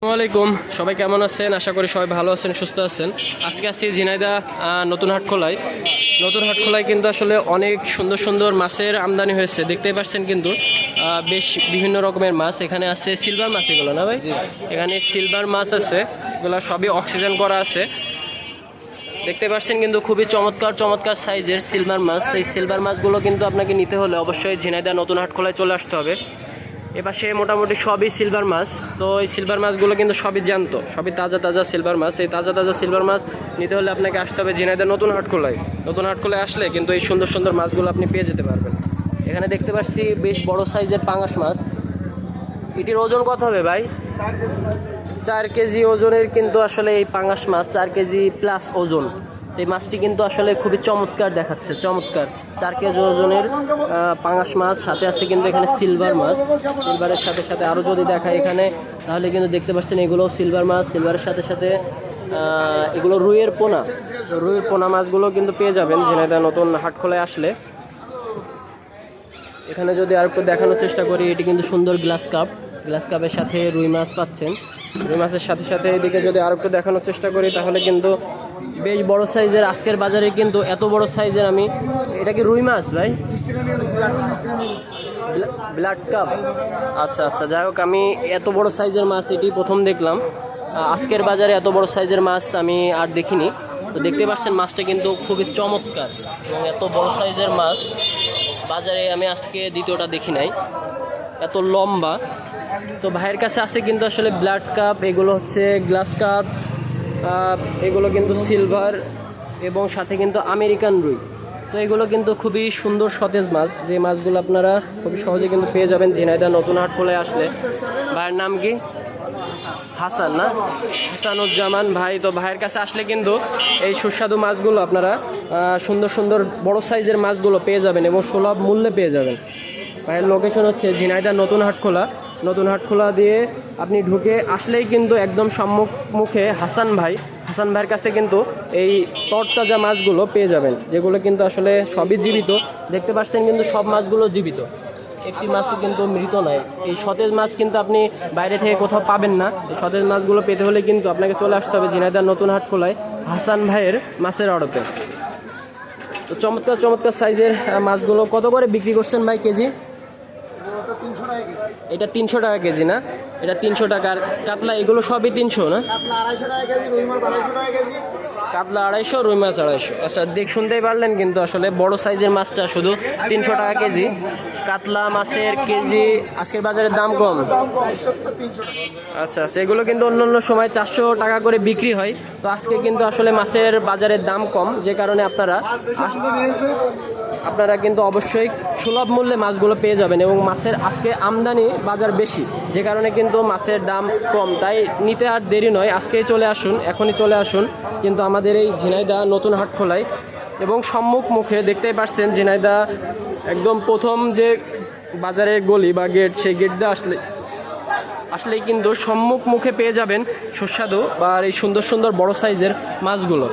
আসসালামু আলাইকুম। সবাই কেমন আছেন? আশা করি সবাই ভালো আছেন সুস্থ আছেন। আজকে আসছি ঝিনাইদা নতুন হাট খোলায় নতুন হাট খোলায় কিন্তু আসলে অনেক সুন্দর সুন্দর মাছের আমদানি হয়েছে। দেখতেই পাচ্ছেন কিন্তু বেশ বিভিন্ন রকমের মাছ। এখানে আছে সিলভার মাছ এগুলো না ভাই? এখানে সিলভার মাছ আছে এগুলো সবই অক্সিজেন করা আছে। দেখতে পাচ্ছেন কিন্তু খুবই চমৎকার চমৎকার সাইজের সিলভার মাছ। এই সিলভার মাছগুলো কিন্তু আপনাকে নিতে হলে অবশ্যই ঝিনাইদা নতুন হাট খোলায় চলে আসতে হবে। এপাশে মোটামুটি সবই সিলভার মাছ। তো এই সিলভার মাছগুলো কিন্তু সবই জ্যান্ত, সবই তাজা তাজা সিলভার মাছ। এই তাজা তাজা সিলভার মাছ নিতে হলে আপনাকে আসতে হবে ঝিনাইদা নতুন হাট খোলায় নতুন হাট খোলায় আসলে কিন্তু এই সুন্দর সুন্দর মাছগুলো আপনি পেয়ে যেতে পারবেন। এখানে দেখতে পাচ্ছি বেশ বড় সাইজের পাঙাশ মাছ। এটির ওজন কত হবে ভাই? চার কেজি ওজনের কিন্তু আসলে এই পাঙাশ মাছ, চার কেজি প্লাস ওজন। এই মাছটি কিন্তু আসলে খুবই চমৎকার দেখাচ্ছে, চমৎকার। চার কেজি ওজনের পাঙাশ মাছ, সাথে আছে কিন্তু এখানে সিলভার মাছ। সিলভারের সাথে সাথে আরও যদি দেখায় এখানে, তাহলে কিন্তু দেখতে পাচ্ছেন এগুলো সিলভার মাছ। সিলভারের সাথে সাথে এগুলো রুইয়ের পোনা। রুইয়ের পোনা মাছগুলো কিন্তু পেয়ে যাবেন ঝিনাইদা নতুন হাট খোলায় আসলে। এখানে যদি আর একটু দেখানোর চেষ্টা করি, এটি কিন্তু সুন্দর গ্লাস কাপ। গ্লাস কাপের সাথে রুই মাছ পাচ্ছেন। রুই মাছের সাথে সাথে এদিকে যদি আর একটু দেখানোর চেষ্টা করি, তাহলে কিন্তু বেশ বড় সাইজের, আজকের বাজারে কিন্তু এত বড় সাইজের আমি, এটা কি রুই মাছ ভাই? ব্লাড কাপ। আচ্ছা আচ্ছা যাই হোক, আমি এত বড় সাইজের মাছ এটি প্রথম দেখলাম। আজকের বাজারে এত বড় সাইজের মাছ আমি আর দেখিনি। তো দেখতে পাচ্ছেন মাছটা কিন্তু খুবই চমৎকার এবং এত বড় সাইজের মাছ বাজারে আমি আজকে দ্বিতীয়টা দেখি নাই। এত লম্বা। তো ভাইয়ের কাছে আছে কিন্তু আসলে ব্লাড কাপ, এগুলো হচ্ছে গ্লাস কাপ এগুলো কিন্তু সিলভার এবং সাথে কিন্তু আমেরিকান রুই। তো এগুলো কিন্তু খুবই সুন্দর সতেজ মাছ। যে মাছগুলো আপনারা খুবই সহজে কিন্তু পেয়ে যাবেন ঝিনাইদা নতুন হাট খোলে আসলে। ভাইয়ের নাম কি? হাসান না? হাসানুজ্জামান ভাই। তো ভাইয়ের কাছে আসলে কিন্তু এই সুস্বাদু মাছগুলো আপনারা সুন্দর সুন্দর বড় সাইজের মাছগুলো পেয়ে যাবেন এবং সুলভ মূল্যে পেয়ে যাবেন। ভাইয়ের লোকেশন হচ্ছে ঝিনাইদা নতুন হাটখোলা। নতুন হাটখোলা দিয়ে আপনি ঢুকে আসলেই কিন্তু একদম সম্মুখ মুখে হাসান ভাই। হাসান ভাইয়ের কাছে কিন্তু এই তরতাজা মাছগুলো পেয়ে যাবেন, যেগুলো কিন্তু আসলে সবই জীবিত। দেখতে পাচ্ছেন কিন্তু সব মাছগুলো জীবিত। একটি মাছও কিন্তু মৃত নয় এই সতেজ মাছ কিন্তু আপনি বাইরে থেকে কোথাও পাবেন না। সতেজ মাছগুলো পেতে হলে কিন্তু আপনাকে চলে আসতে হবে ঝিনাইদার নতুন হাট খোলায় হাসান ভাইয়ের মাছের অর্ডাতে তো চমৎকার চমৎকার সাইজের মাছগুলো কত করে বিক্রি করছেন ভাই কেজি? এটা তিনশো টাকা কেজি না? এটা তিনশো টাকার কাতলা এগুলো সবই তিনশো না? কাতলা আড়াইশো রুই মাছ আড়াইশো আচ্ছা দেখ শুনতেই পারলেন কিন্তু আসলে বড় সাইজের মাছটা শুধু তিনশো টাকা কেজি। কাতলা মাছের কেজি আজকের বাজারের দাম কম? আচ্ছা আচ্ছা এগুলো কিন্তু অন্য অন্য সময় চারশো টাকা করে বিক্রি হয়। তো আজকে কিন্তু আসলে মাছের বাজারের দাম কম যে কারণে আপনারা আপনারা কিন্তু অবশ্যই সুলভ মূল্যে মাছগুলো পেয়ে যাবেন এবং মাছের আজকে আমদানি বাজার বেশি, যে কারণে কিন্তু মাছের দাম কম। তাই নিতে আর দেরি নয়, আজকেই চলে আসুন, এখনই চলে আসুন। কিন্তু আমাদের এই ঝিনাইদা নতুন হাট খোলায় এবং সম্মুখ মুখে দেখতেই পাচ্ছেন ঝিনাইদা একদম প্রথম যে বাজারের গলি বা গেট, সেই গেট দিয়ে আসলে, আসলেই কিন্তু সম্মুখ মুখে পেয়ে যাবেন সুস্বাদু বা এই সুন্দর সুন্দর বড় সাইজের মাছগুলো।